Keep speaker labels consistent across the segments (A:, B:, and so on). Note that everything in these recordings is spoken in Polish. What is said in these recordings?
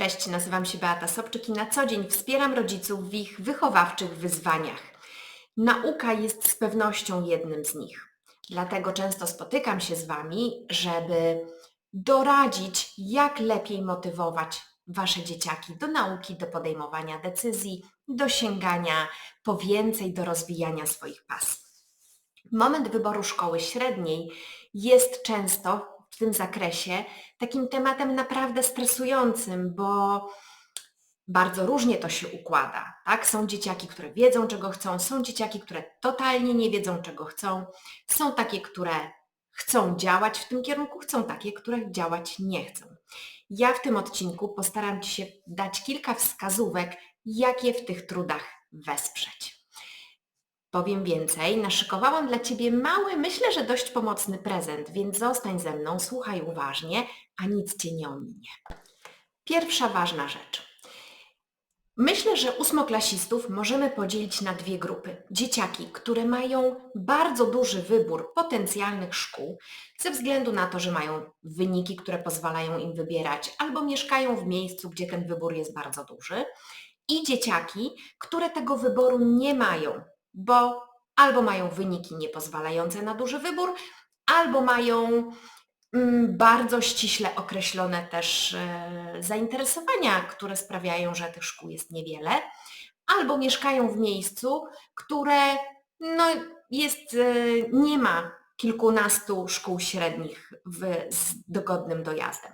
A: Cześć, nazywam się Beata Sobczyk i na co dzień wspieram rodziców w ich wychowawczych wyzwaniach. Nauka jest z pewnością jednym z nich. Dlatego często spotykam się z Wami, żeby doradzić, jak lepiej motywować Wasze dzieciaki do nauki, do podejmowania decyzji, do sięgania po więcej, do rozwijania swoich pasji. Moment wyboru szkoły średniej jest często w tym zakresie takim tematem naprawdę stresującym, bo bardzo różnie to się układa. Tak? Są dzieciaki, które wiedzą, czego chcą, są dzieciaki, które totalnie nie wiedzą, czego chcą, są takie, które chcą działać w tym kierunku, chcą takie, które działać nie chcą. Ja w tym odcinku postaram Ci się dać kilka wskazówek, jak je w tych trudach wesprzeć. Powiem więcej, naszykowałam dla Ciebie mały, myślę, że dość pomocny prezent, więc zostań ze mną, słuchaj uważnie, a nic Cię nie ominie. Pierwsza ważna rzecz. Myślę, że ósmoklasistów możemy podzielić na dwie grupy. Dzieciaki, które mają bardzo duży wybór potencjalnych szkół, ze względu na to, że mają wyniki, które pozwalają im wybierać, albo mieszkają w miejscu, gdzie ten wybór jest bardzo duży. I dzieciaki, które tego wyboru nie mają, bo albo mają wyniki niepozwalające na duży wybór, albo mają mm, bardzo ściśle określone też e, zainteresowania, które sprawiają, że tych szkół jest niewiele, albo mieszkają w miejscu, które no, jest, e, nie ma kilkunastu szkół średnich w, z dogodnym dojazdem.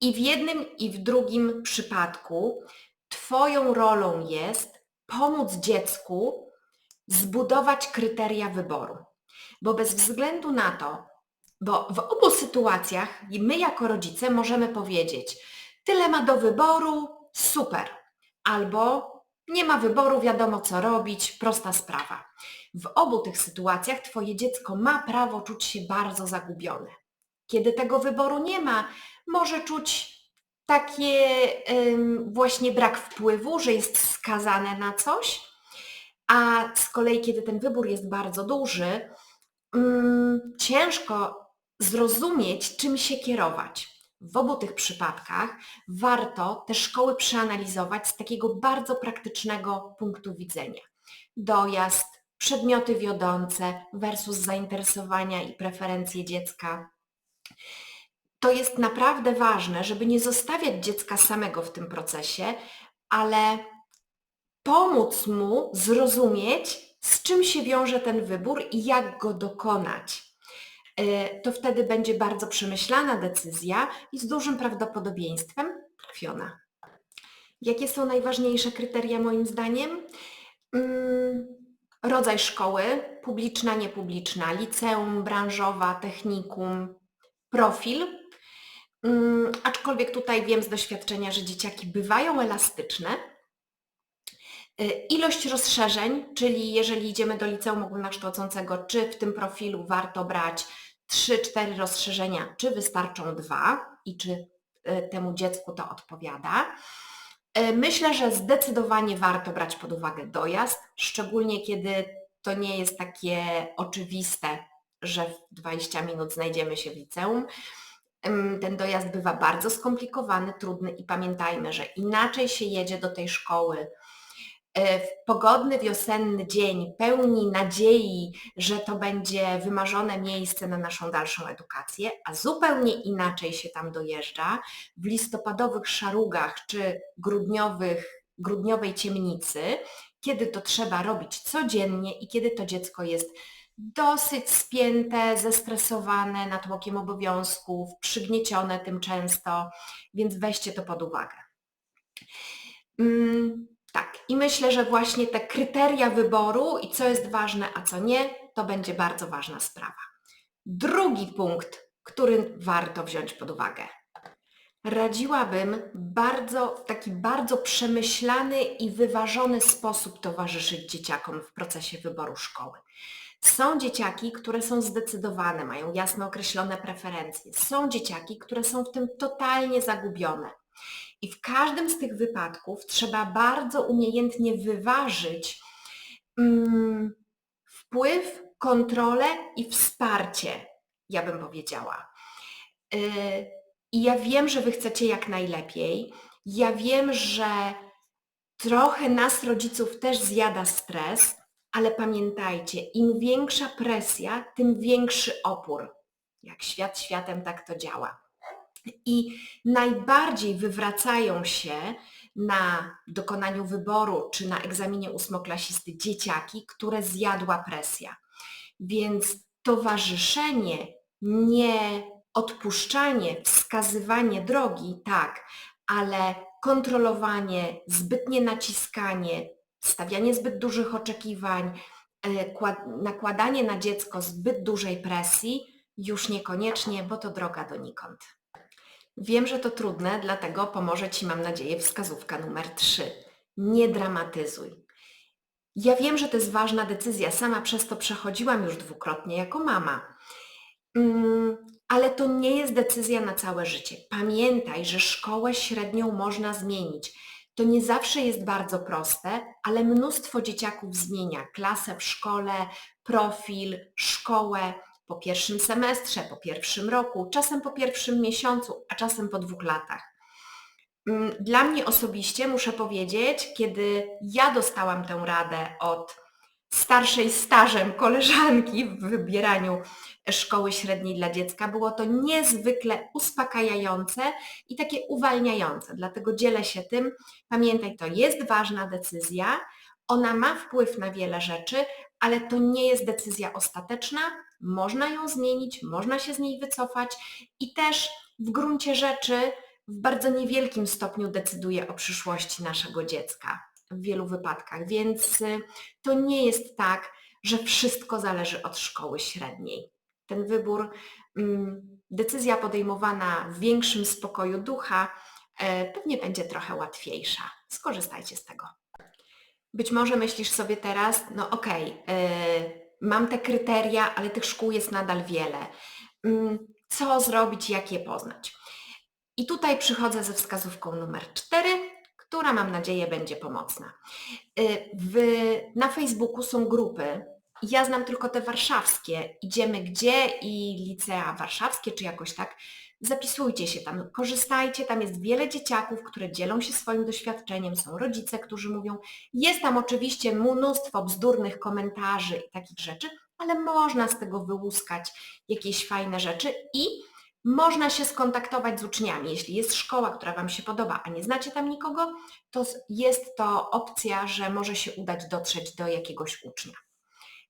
A: I w jednym i w drugim przypadku Twoją rolą jest pomóc dziecku zbudować kryteria wyboru. Bo bez względu na to, bo w obu sytuacjach my jako rodzice możemy powiedzieć, tyle ma do wyboru, super. Albo nie ma wyboru, wiadomo co robić, prosta sprawa. W obu tych sytuacjach Twoje dziecko ma prawo czuć się bardzo zagubione. Kiedy tego wyboru nie ma, może czuć takie właśnie brak wpływu, że jest skazane na coś, a z kolei kiedy ten wybór jest bardzo duży, ciężko zrozumieć, czym się kierować. W obu tych przypadkach warto te szkoły przeanalizować z takiego bardzo praktycznego punktu widzenia. Dojazd, przedmioty wiodące versus zainteresowania i preferencje dziecka, to jest naprawdę ważne, żeby nie zostawiać dziecka samego w tym procesie, ale pomóc mu zrozumieć, z czym się wiąże ten wybór i jak go dokonać. E, to wtedy będzie bardzo przemyślana decyzja i z dużym prawdopodobieństwem trafiona. Jakie są najważniejsze kryteria moim zdaniem? Mm, rodzaj szkoły, publiczna, niepubliczna, liceum, branżowa, technikum, profil, Mm, aczkolwiek tutaj wiem z doświadczenia, że dzieciaki bywają elastyczne. Y, ilość rozszerzeń, czyli jeżeli idziemy do liceum ogólnokształcącego, czy w tym profilu warto brać 3-4 rozszerzenia, czy wystarczą dwa i czy y, temu dziecku to odpowiada. Y, myślę, że zdecydowanie warto brać pod uwagę dojazd, szczególnie kiedy to nie jest takie oczywiste, że w 20 minut znajdziemy się w liceum ten dojazd bywa bardzo skomplikowany, trudny i pamiętajmy, że inaczej się jedzie do tej szkoły e, w pogodny wiosenny dzień, pełni nadziei, że to będzie wymarzone miejsce na naszą dalszą edukację, a zupełnie inaczej się tam dojeżdża w listopadowych szarugach czy grudniowych, grudniowej ciemnicy, kiedy to trzeba robić codziennie i kiedy to dziecko jest dosyć spięte, zestresowane natłokiem obowiązków, przygniecione tym często, więc weźcie to pod uwagę. Mm, tak, i myślę, że właśnie te kryteria wyboru i co jest ważne, a co nie, to będzie bardzo ważna sprawa. Drugi punkt, który warto wziąć pod uwagę. Radziłabym bardzo, w taki bardzo przemyślany i wyważony sposób towarzyszyć dzieciakom w procesie wyboru szkoły. Są dzieciaki, które są zdecydowane, mają jasno określone preferencje. Są dzieciaki, które są w tym totalnie zagubione. I w każdym z tych wypadków trzeba bardzo umiejętnie wyważyć mm, wpływ, kontrolę i wsparcie, ja bym powiedziała. Yy, I ja wiem, że Wy chcecie jak najlepiej. Ja wiem, że trochę nas, rodziców, też zjada stres, ale pamiętajcie, im większa presja, tym większy opór. Jak świat światem, tak to działa. I najbardziej wywracają się na dokonaniu wyboru czy na egzaminie ósmoklasisty dzieciaki, które zjadła presja. Więc towarzyszenie, nie odpuszczanie, wskazywanie drogi, tak, ale kontrolowanie, zbytnie naciskanie, stawianie zbyt dużych oczekiwań, e, nakładanie na dziecko zbyt dużej presji, już niekoniecznie, bo to droga donikąd. Wiem, że to trudne, dlatego pomoże Ci, mam nadzieję, wskazówka numer 3. Nie dramatyzuj. Ja wiem, że to jest ważna decyzja, sama przez to przechodziłam już dwukrotnie jako mama. Mm, ale to nie jest decyzja na całe życie. Pamiętaj, że szkołę średnią można zmienić. To nie zawsze jest bardzo proste, ale mnóstwo dzieciaków zmienia klasę w szkole, profil, szkołę po pierwszym semestrze, po pierwszym roku, czasem po pierwszym miesiącu, a czasem po dwóch latach. Mm, dla mnie osobiście muszę powiedzieć, kiedy ja dostałam tę radę od starszej stażem koleżanki w wybieraniu szkoły średniej dla dziecka, było to niezwykle uspokajające i takie uwalniające. Dlatego dzielę się tym. Pamiętaj, to jest ważna decyzja, ona ma wpływ na wiele rzeczy, ale to nie jest decyzja ostateczna, można ją zmienić, można się z niej wycofać i też w gruncie rzeczy w bardzo niewielkim stopniu decyduje o przyszłości naszego dziecka w wielu wypadkach, więc y, to nie jest tak, że wszystko zależy od szkoły średniej. Ten wybór, mm, decyzja podejmowana w większym spokoju ducha e, pewnie będzie trochę łatwiejsza. Skorzystajcie z tego. Być może myślisz sobie teraz, no okej, okay, e, mam te kryteria, ale tych szkół jest nadal wiele. Mm, co zrobić, jak je poznać? I tutaj przychodzę ze wskazówką numer 4, która mam nadzieję będzie pomocna. Y, w, na Facebooku są grupy, ja znam tylko te warszawskie. Idziemy gdzie i licea warszawskie, czy jakoś tak. Zapisujcie się tam, korzystajcie, tam jest wiele dzieciaków, które dzielą się swoim doświadczeniem, są rodzice, którzy mówią. Jest tam oczywiście mnóstwo bzdurnych komentarzy i takich rzeczy, ale można z tego wyłuskać jakieś fajne rzeczy i można się skontaktować z uczniami. Jeśli jest szkoła, która Wam się podoba, a nie znacie tam nikogo, to jest to opcja, że może się udać dotrzeć do jakiegoś ucznia.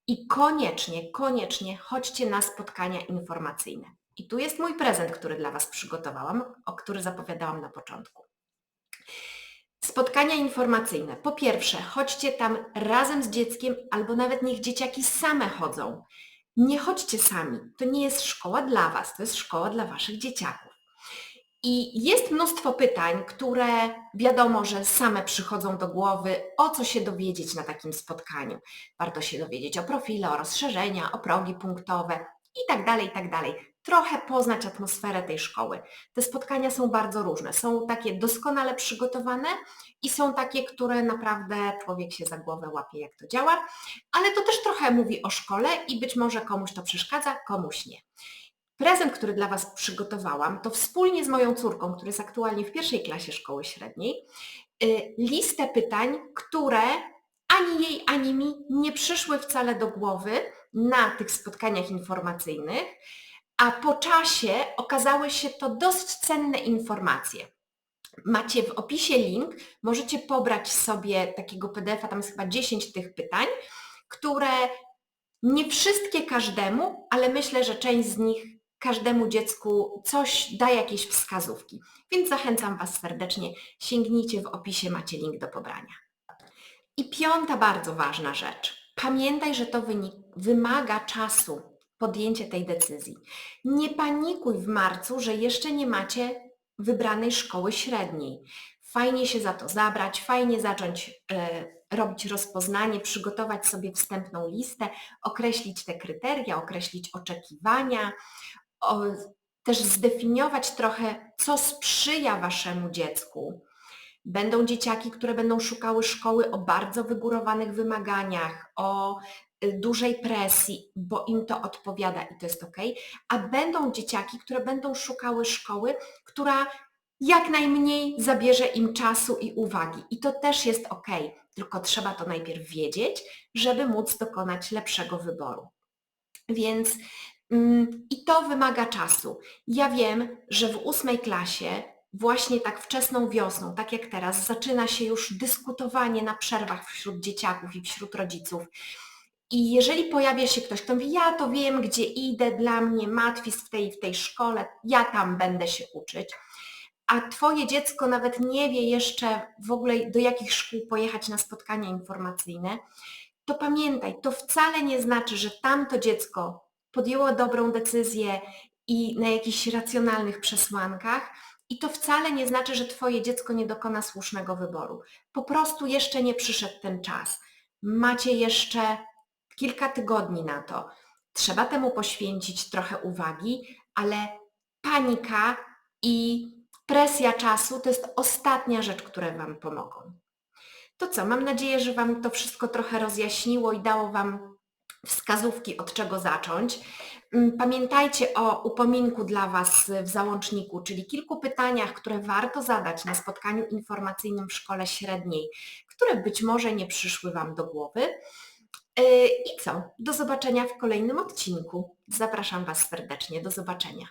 A: I koniecznie, koniecznie chodźcie na spotkania informacyjne. I tu jest mój prezent, który dla Was przygotowałam, o który zapowiadałam na początku. Spotkania informacyjne. Po pierwsze, chodźcie tam razem z dzieckiem, albo nawet niech dzieciaki same chodzą. Nie chodźcie sami. To nie jest szkoła dla Was, to jest szkoła dla Waszych dzieciaków. I jest mnóstwo pytań, które wiadomo, że same przychodzą do głowy, o co się dowiedzieć na takim spotkaniu. Warto się dowiedzieć o profile, o rozszerzenia, o progi punktowe i tak trochę poznać atmosferę tej szkoły. Te spotkania są bardzo różne. Są takie doskonale przygotowane i są takie, które naprawdę człowiek się za głowę łapie, jak to działa, ale to też trochę mówi o szkole i być może komuś to przeszkadza, komuś nie. Prezent, który dla Was przygotowałam, to wspólnie z moją córką, która jest aktualnie w pierwszej klasie szkoły średniej, y, listę pytań, które ani jej, ani mi nie przyszły wcale do głowy na tych spotkaniach informacyjnych, a po czasie okazały się to dość cenne informacje. Macie w opisie link, możecie pobrać sobie takiego PDF-a, tam jest chyba 10 tych pytań, które nie wszystkie każdemu, ale myślę, że część z nich każdemu dziecku coś da jakieś wskazówki. Więc zachęcam Was serdecznie, sięgnijcie w opisie, macie link do pobrania. I piąta bardzo ważna rzecz. Pamiętaj, że to wymaga czasu podjęcie tej decyzji. Nie panikuj w marcu, że jeszcze nie macie wybranej szkoły średniej. Fajnie się za to zabrać, fajnie zacząć y, robić rozpoznanie, przygotować sobie wstępną listę, określić te kryteria, określić oczekiwania, o, też zdefiniować trochę, co sprzyja Waszemu dziecku. Będą dzieciaki, które będą szukały szkoły o bardzo wygórowanych wymaganiach, o dużej presji, bo im to odpowiada i to jest ok, a będą dzieciaki, które będą szukały szkoły, która jak najmniej zabierze im czasu i uwagi. I to też jest ok, tylko trzeba to najpierw wiedzieć, żeby móc dokonać lepszego wyboru. Więc mm, i to wymaga czasu. Ja wiem, że w ósmej klasie właśnie tak wczesną wiosną, tak jak teraz, zaczyna się już dyskutowanie na przerwach wśród dzieciaków i wśród rodziców. I jeżeli pojawia się ktoś, kto mówi, ja to wiem, gdzie idę, dla mnie matwis w tej, w tej szkole, ja tam będę się uczyć, a Twoje dziecko nawet nie wie jeszcze w ogóle do jakich szkół pojechać na spotkania informacyjne, to pamiętaj, to wcale nie znaczy, że tamto dziecko podjęło dobrą decyzję i na jakichś racjonalnych przesłankach, i to wcale nie znaczy, że Twoje dziecko nie dokona słusznego wyboru. Po prostu jeszcze nie przyszedł ten czas. Macie jeszcze kilka tygodni na to. Trzeba temu poświęcić trochę uwagi, ale panika i presja czasu to jest ostatnia rzecz, które Wam pomogą. To co, mam nadzieję, że Wam to wszystko trochę rozjaśniło i dało Wam wskazówki, od czego zacząć. Mm, Pamiętajcie o upominku dla Was w załączniku, czyli kilku pytaniach, które warto zadać na spotkaniu informacyjnym w szkole średniej, które być może nie przyszły Wam do głowy. Yy, I co? Do zobaczenia w kolejnym odcinku. Zapraszam Was serdecznie. Do zobaczenia.